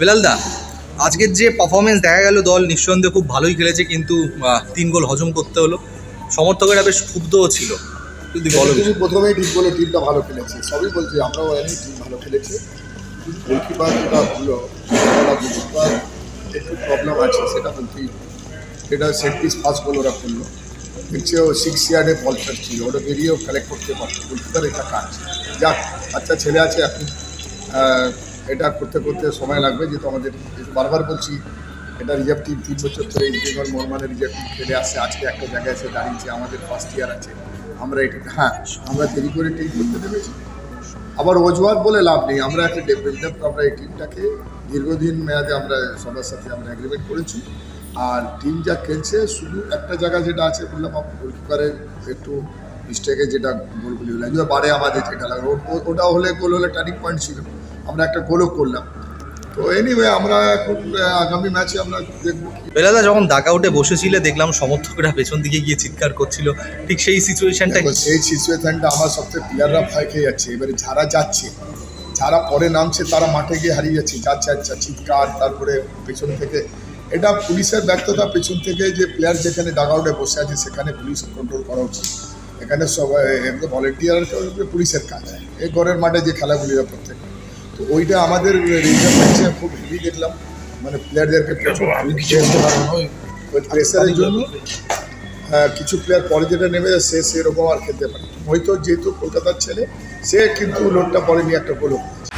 বেলালদা আজকের যে পারফরমেন্স দেখা গেল দল নিঃসন্দেহে খুব ভালোই খেলেছে কিন্তু তিন গোল হজম করতে হলো। সমর্থকেরা বেশ ক্ষুব্ধও ছিল। যদি বলো তুমি প্রথমেই ঠিক বলে টিমটা ভালো খেলেছে। সবই বলছি আমরাও জানি টিম ভালো খেলেছে। গোলকিপার যেটা হলো গোলকিপার একটু প্রবলেম আছে সেটা হবে। সেটা সেট পিস ফার্স্ট গোল ওরা করল। দেখছি ও সিক্স ইয়ার্ডে বল ছিল। ওটা বেরিয়েও কালেক্ট করতে পারতো। গোলকিপার এটা কাজ। যাক বাচ্চা ছেলে আছে এখন। এটা করতে করতে সময় লাগবে, যেহেতু আমাদের বারবার বলছি, এটা রিজার্ভ টিম তিন বছর ধরে ইস্ট বেঙ্গল মোহনবাগানের রিজার্ভ টিম খেলে আসছে, আজকে একটা জায়গায় এসে দাঁড়িয়েছে, আমাদের ফার্স্ট ইয়ার আছে। আমরা এটা হ্যাঁ আমরা দেরি করে টিম করতে নেমেছি। আবার অজুহাত বলে লাভ নেই, আমরা একটা ডেভেলপ আমরা এই টিমটাকে দীর্ঘদিন মেয়াদে আমরা সবার সাথে আমরা অ্যাগ্রিমেন্ট করেছি। আর টিম যা খেলছে, শুধু একটা জায়গা যেটা আছে, বললাম গোলকিপারের একটু মিস্টেকে যেটা গোলগুলি হলো বারে আমাদের যেটা লাগে ওটা হলে গোল হলে টার্নিং পয়েন্ট ছিল। আমরা একটা গোলও করলাম। তো এনিওয়ে আমরা এখন আগামী ম্যাচে আমরা দেখব কি। বেলালদা যখন দাগ আউটে বসেছিলে দেখলাম সমর্থকরা পেছন দিকে গিয়ে চিৎকার করছিল। ঠিক সেই সিচুয়েশনটা সেই সিচুয়েশনটা আমার সবচেয়ে প্লেয়াররা ভয় খেয়ে যাচ্ছে। এবারে যারা যাচ্ছে যারা পরে নামছে তারা মাঠে গিয়ে হারিয়ে যাচ্ছে। যাচ্ছে আচ্ছা চিৎকার তারপরে পেছন থেকে। এটা পুলিশের ব্যর্থতা পেছন থেকে যে প্লেয়ার যেখানে ডাগআউটে বসে আছে সেখানে পুলিশ কন্ট্রোল করা উচিত। এখানে সবাই একদম ভলেন্টিয়ার পুলিশের কাজ। এই ঘরের মাঠে যে খেলাগুলি প্রত্যেক তো ওইটা আমাদের রিজার্ভ ম্যাচে খুব হেভি দেখলাম। মানে প্লেয়ারদেরকে ওই প্রেসারের জন্য কিছু প্লেয়ার পরে যেটা নেমে যায়, সে সেরকম আর খেলতে পারে হয়তো যেহেতু কলকাতার ছেলে সে কিন্তু লোডটা পরে নিয়ে একটা গোলও করেছে।